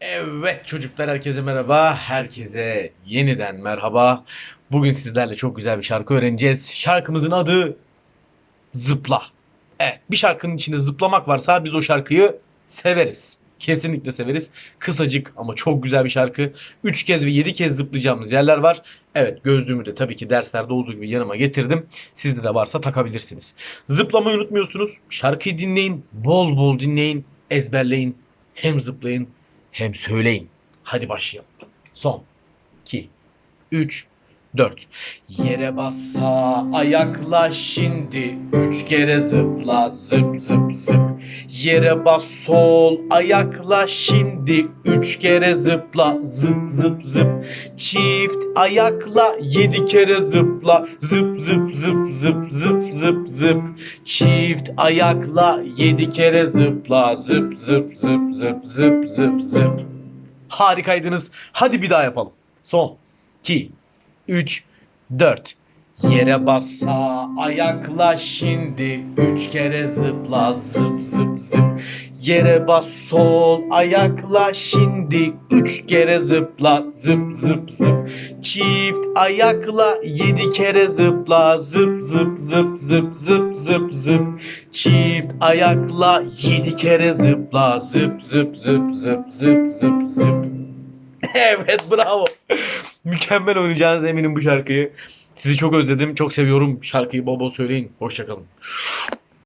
Evet çocuklar herkese merhaba. Herkese yeniden merhaba. Bugün sizlerle çok güzel bir şarkı öğreneceğiz. Şarkımızın adı Zıpla. Evet bir şarkının içinde zıplamak varsa biz o şarkıyı severiz. Kesinlikle severiz. Kısacık ama çok güzel bir şarkı. 3 kez ve 7 kez zıplayacağımız yerler var. Evet gözlüğümü de tabii ki derslerde olduğu gibi yanıma getirdim. Sizde de varsa takabilirsiniz. Zıplamayı unutmuyorsunuz. Şarkıyı dinleyin. Bol bol dinleyin. Ezberleyin. Hem zıplayın hem söyleyin. Hadi başlayalım. Son. 2 3 4 Yere bassa ayakla şimdi. Üç kere zıpla zıp zıp zıp Yere bas sol ayakla şimdi üç kere zıpla zıp zıp zıp Çift ayakla yedi kere zıpla zıp zıp zıp zıp zıp zıp zıp Çift ayakla yedi kere zıpla zıp zıp zıp zıp zıp zıp zıp Harikaydınız. Hadi bir daha yapalım. Son 2 3 4 Yere bassa ayakla şimdi üç kere zıpla zıp zıp zıp Yere bas sol ayakla şimdi üç kere zıpla zıp zıp zıp Çift ayakla yedi kere zıpla zıp zıp zıp zıp zıp zıp zıp Çift ayakla yedi kere zıpla zıp zıp zıp zıp zıp zıp zıp Evet bravo. Mükemmel oynayacağınız eminim bu şarkıyı. Sizi çok özledim. Çok seviyorum. Şarkıyı bol söyleyin. Hoşçakalın.